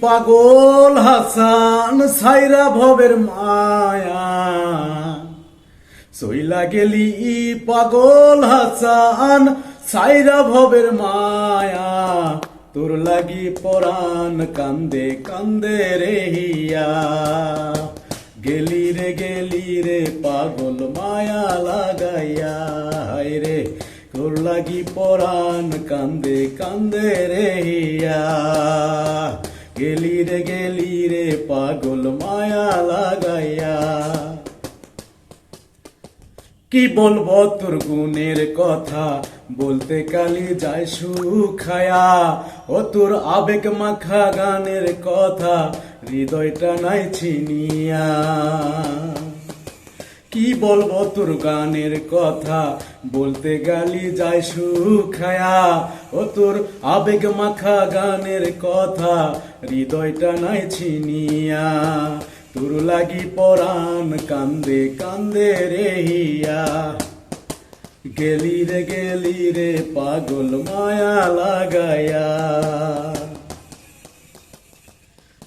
পাগল হাসান, সাইরা ভবের মায়া। সইলা গেলি পাগল হাসান, সাইরা ভবের মায়া। তোর লাগি পরাণ কান্দে কান্দে রে হিয়া। গেলি রে গেলি রে পাগল মায়া লাগাইয়া। হায় রে, তোর লাগি পরাণ কান্দে কান্দে রে হিয়া। গেলি রে গেলি রে, পাগল মায়া লাগাইয়া। কি বলব তোর গুণের কথা? বলতে কালি যাই সুখায়া ও তোর আবেগ মাখা গানের কথা, হৃদয়টা নাই চিনিয়া কি বলব তোর গানের কথা? বলতে গালি যায় সুখায়া ও তোর আবেগ মাখা গানের কথা, হৃদয়টা নাই ছিনিয়া। তোর লাগি পরাণ কান্দে কান্দে রে হিয়া। গেলি রে গেলি রে পাগল মায়া লাগায়া।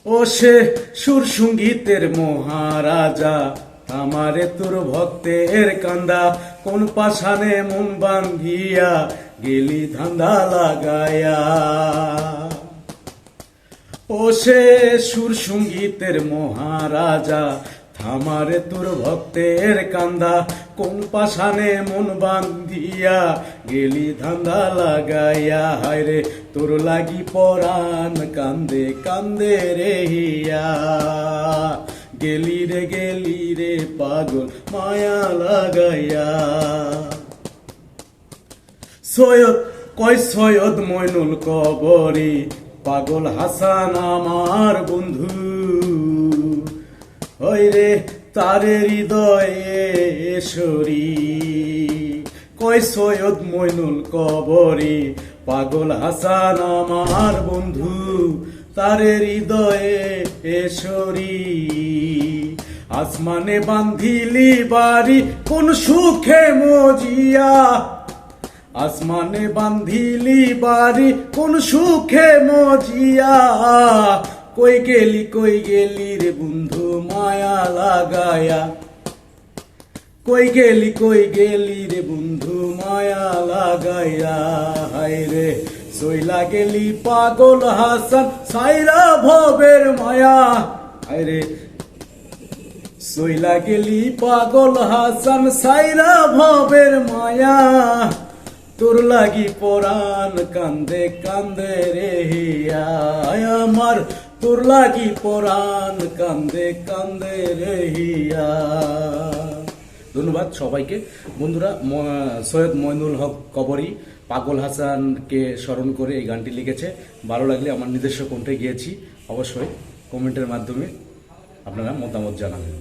ও সে সুর সঙ্গীতের মহারাজা আমারে তোর ভক্তের কান্দা, কোন পাশানে মন বান্ধিয়া গেলি ধান্দা লাগায়া। ও সে সুর সঙ্গীতের মহারাজা, থামারে তোর ভক্তের কান্দা, কোন পাশানে মন বান্ধিয়া গেলি ধান্দা লাগাইয়া হায় রে, তোর লাগি পরাণ কান্দে কান্দে রে হিয়া। গেলি রে গেলি রে পাগল, মায়া লাগাইয়া। সৈয়দ, কয় সৈয়দ মইনুল কবরী? পাগল হাসান আমার বন্ধু। ওই রে, তারে হৃদয়ে সরি। কয় সৈয়দ মইনুল কবরী? পাগল হাসান আমার বন্ধু। তারে হৃদয়ে এসরি। আসমানে বান্ধিলি বাড়ি, কোন সুখে মজিয়া। আসমানে বান্ধিলি বাড়ি, কোন সুখে মজিয়া। কই গেলি কই গেলি রে বন্ধু, মায়া লাগায়া। কই গেলি কই গেলি রে বন্ধু, মায়া লাগাইয়া হায় রে সইলা গেলি পাগল হাসান, সাইরা ভবের মায়া। হায় রে সইলা গেলি পাগল হাসান, সাইরা ভবের মায়া। তোর লাগি পরাণ কান্দে কান্দে রে হিয়া। আমার, তোর লাগি পরাণ কান্দে কান্দে রে হিয়া। ধন্যবাদ সবাইকে। বন্ধুরা সৈয়দ মইনুল হক কবরী পাগল হাসানকে স্মরণ করে এই গানটি লিখেছে। ভালো লাগলে আমার নিজস্ব কণ্ঠে গিয়েছি। অবশ্যই কমেন্টের মাধ্যমে আপনারা মতামত জানাবেন।